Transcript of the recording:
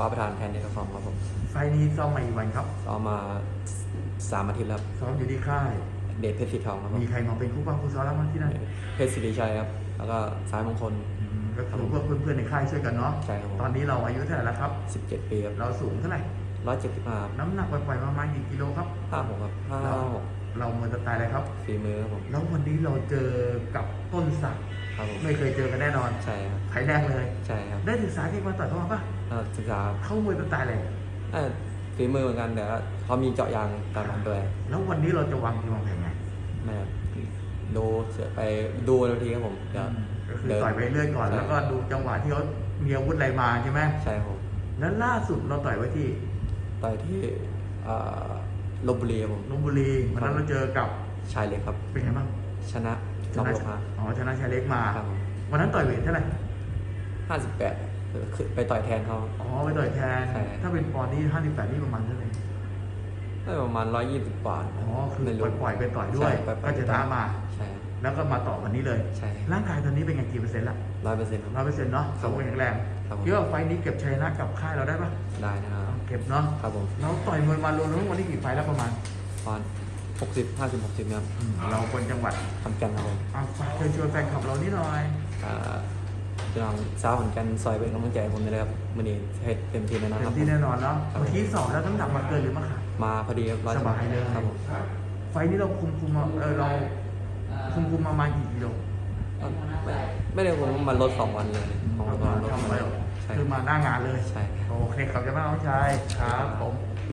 ฟ้าประธานแทนเดชฟอร์มครับผมไฟล์นี้ซ้อมมาอีกวันครับซ้อมมาสามอาทิตย์แล้วครับซ้อมอยู่ที่ค่าย เดชเพชรสีทองครับผมมีใครมาเป็นคู่บ้างคู่ซ้อมแล้วมั้งที่นั่นเพชรศิริชัยครับ แล้วก็สายมงคล อืมก็คือพวกเพื่อนๆในค่ายช่วยกันเนาะใช่ครับผม ตอนนี้เราอายุเท่าไหร่แล้วครับ17ปีครับเราสูงเท่าไหร่ ร้อยเจ็ดสิบห้าน้ำหนักปล่อยๆประมาณกี่กิโลครับ ห้าหกครับห้าเราหกเรามวยสไตล์อะไรครับ ฝีมือครับผมแล้ววันนี้เราเจอกับต้นสักดิ์ ครับผมไม่เคยเจอกันแน่นอนใช่ครับไฟล์แรกเลย ใช่ครับได้ศึกษาเทคนิคมาต่อยเขามาปะก็ศึกษาเขามวยสไตล์อะไรเอ่อฝีมือเหมือนกันแต่ว่าเขามีเจาะยางตามหลังด้วยแล้ววันนี้เราจะวางทีมวางแผนไงไม่ครับดูเสือไปดูบนทีครับผมเดี๋ยวก็คือเดินต่อยไปเรื่อยก่อนใช่แล้วก็ดูจังหวะที่เขามีอาวุธอะไรมาใช่ไหมใช่ครับผมแล้วล่าสุดเราต่อยไว้ที่ต่อยที่เอ่อลบบุรีครับผมลบบุรีวันนั้นเราเจอกับชายเล็กครับ เป็นไงบ้างชนะ ชน้องนะโลมาอ๋อชนะชายเล็กมา ครับผม วันนั้นต่อยเวทเท่าไหร่ห้าสิบแปดคือไปต่อยแทนเขา อ๋อไปต่อยแทน ใช่ ถ้าเป็นปอนด์นี่ห้าสิบแปดนี่ประมาณเท่าไหร่ได้ประมาณร้อยยี่สิบกว่าอ๋อคือไม่รู้ปล่อยๆไปต่อยด้วยใช่ปล่ก็อยๆจะท้ามา ใช่ครับแล้วก็มาต่อวันนี้เลย ใช่ร่างกายตอนนี้เป็นไงกี่เปอร์เซ็นต์ละร้อยเปอร์เซ็นต์ครับร้อยเปอร์เซ็นต์เนาะสมบูรณ์แข็งแรงครับผม คิดว่าไฟล์นี้เก็บชัยชนะกับค่ายเราได้ปะได้นะครับ เก็บเนาะครับผม เราต่อยมวยมารวมทั้งวันนี้กี่ไฟล์แล้วประมาณ ตอน หกสิบห้าสิบหกสิบเนี่ยครับอืมเราคนจังหวัดทำกันครับผมเอาฝากเชิญชวนแฟนคลับเรานิดหน่อย อ่าพี่น้องสาวขอนแกันซอยเป็นกำลังใจให้ผมเลยนะครับวันนี้เฮ็ดเต็มที่แน่นอนเต็ครัมบที่แน่นอนเนาะครับ เมื่อกี้สอบแล้วน้ำหนักมาเกินหรือมาขาดมาพอดีครับร้อยสบายเลยครับผมไฟล์นี้เราคุมคุมมาเออเราคุมคุมประมาณกี่กิโลไม่ไม่ได้ผมมันลดสองวันเลยของประตอมานณลดทำไปใช่คือมาหน้างานเลย ใช่ โอเคขอบคุณมากน้องชายครับผม